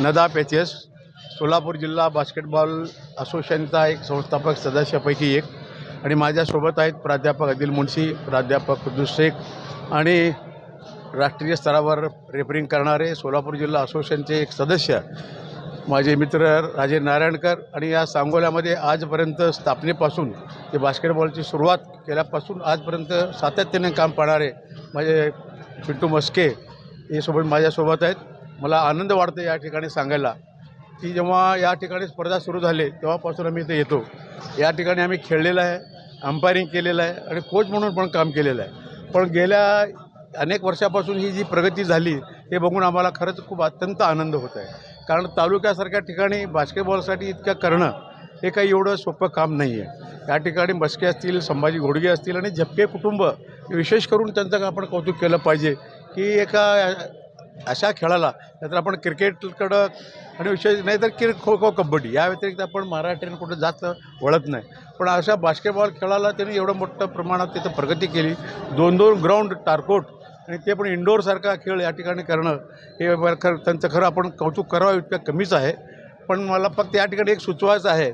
नदा patches Solapur जिल्हा basketball असोसिएशनचा एक संस्थापक सदस्यापैकी एक आणि माझ्यासोबत आहेत प्राध्यापक अदिल मुन्शी प्राध्यापक कुद्दूस शेख आणि राष्ट्रीय स्तरावर रेफरिंग करणारे सोलापूर जिल्हा असोसिएशनचे एक सदस्य माझे मित्र राजे नारायणकर आणि या सांगोल्यामध्ये आजपर्यंत स्थापनेपासून ते बास्केटबॉलची सुरुवात केल्यापासून आजपर्यंत सातत्याने काम पाहणारे माझे पिंटू मस्के हे सोबत माझ्यासोबत आहेत. मला आनंद वाटतो या ठिकाणी सांगायला की जेव्हा या ठिकाणी स्पर्धा सुरू झाली तेव्हापासून आम्ही इथे येतो. या ठिकाणी आम्ही खेळलेलं आहे अंपायरिंग केलेलं आहे आणि कोच म्हणून पण काम केलेलं आहे. पण गेल्या अनेक वर्षापासून ही जी प्रगती झाली हे बघून आम्हाला खरंच खूप अत्यंत आनंद होत आहे. कारण तालुक्यासारख्या ठिकाणी बास्केटबॉलसाठी इतकं करणं हे काही एवढं सोपं काम नाही आहे या ठिकाणी बसके असतील संभाजी घोडगे असतील आणि झप्पे कुटुंब विशेष करून त्यांचं आपण कौतुक केलं पाहिजे की एका अशा खेळाला नाहीतर आपण क्रिकेटकडं आणि विशेष नाहीतर किर खो खो कबड्डी या व्यतिरिक्त आपण मराठीनं कुठं जास्त वळत नाही. पण अशा बास्केटबॉल खेळाला त्यांनी एवढं मोठ्या प्रमाणात तिथं प्रगती केली. दोन दोन ग्राउंड टारकोट आणि ते पण इंडोरसारखा खेळ या ठिकाणी करणं हे बरं खरं त्यांचं खरं आपण कौतुक करावं इतकं कमीच आहे. पण मला फक्त या ठिकाणी एक सुचवायचं आहे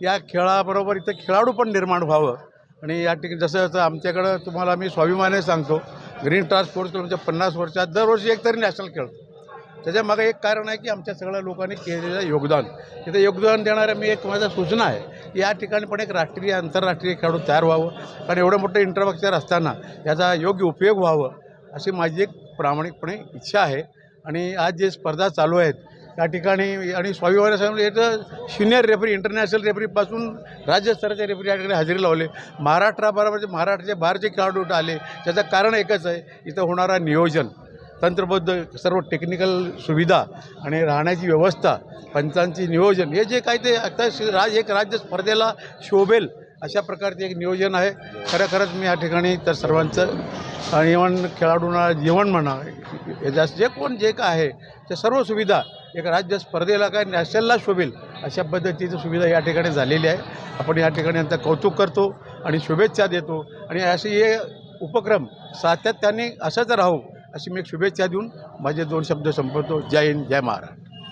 या खेळाबरोबर इथं खेळाडू पण निर्माण व्हावं. आणि या ठिकाणी जसं जसं आमच्याकडं तुम्हाला मी स्वाभिमाने सांगतो ग्रीन स्टार स्पोर्ट्स क्लबच्या पन्नास वर्षात दरवर्षी एक तरी नॅशनल खेळतो त्याच्यामागं एक कारण आहे की आमच्या सगळ्या लोकांनी केलेलं योगदान. तिथे योगदान देणारं मी एक माझा सूचना आहे की या ठिकाणी पण एक राष्ट्रीय आंतरराष्ट्रीय खेळाडू तयार व्हावं. कारण एवढं मोठं इंटरवक्चर असताना याचा योग्य उपयोग व्हावं अशी माझी एक प्रामाणिकपणे इच्छा आहे. आणि आज जे स्पर्धा चालू आहेत त्या ठिकाणी आणि स्वाभिमानी सांगितलं याचं सिनियर रेफरी इंटरनॅशनल रेफरीपासून राज्यस्तराचे रेफरी या ठिकाणी हजेरी लावले. महाराष्ट्राबरोबरचे महाराष्ट्राचे बाहेरचे खेळाडू आले त्याचं कारण एकच आहे इथं होणारा नियोजन. तंत्रबद्ध सर्व टेक्निकल सुविधा आणि राहण्याची व्यवस्था पंचांची नियोजन हे जे काही ते आता राज एक राज्य स्पर्धेला शोभेल अशा प्रकारचे एक नियोजन आहे. खरं खरंच मी या ठिकाणी तर सर्वांचं आणि इव्हन खेळाडूंना जेवण म्हणा जे कोण जे काय आहे त्या सर्व सुविधा एक राज्य स्पर्धेला काय नॅशनलला शोभेल अशा पद्धतीची सुविधा या ठिकाणी झालेली आहे. आपण या ठिकाणी यांचं कौतुक करतो आणि शुभेच्छा देतो. आणि असे हे उपक्रम सातत्याने असंच राहू अशी मी एक शुभेच्छा देऊन माझे दोन शब्द संपवतो. जय हिंद जय महाराष्ट्र.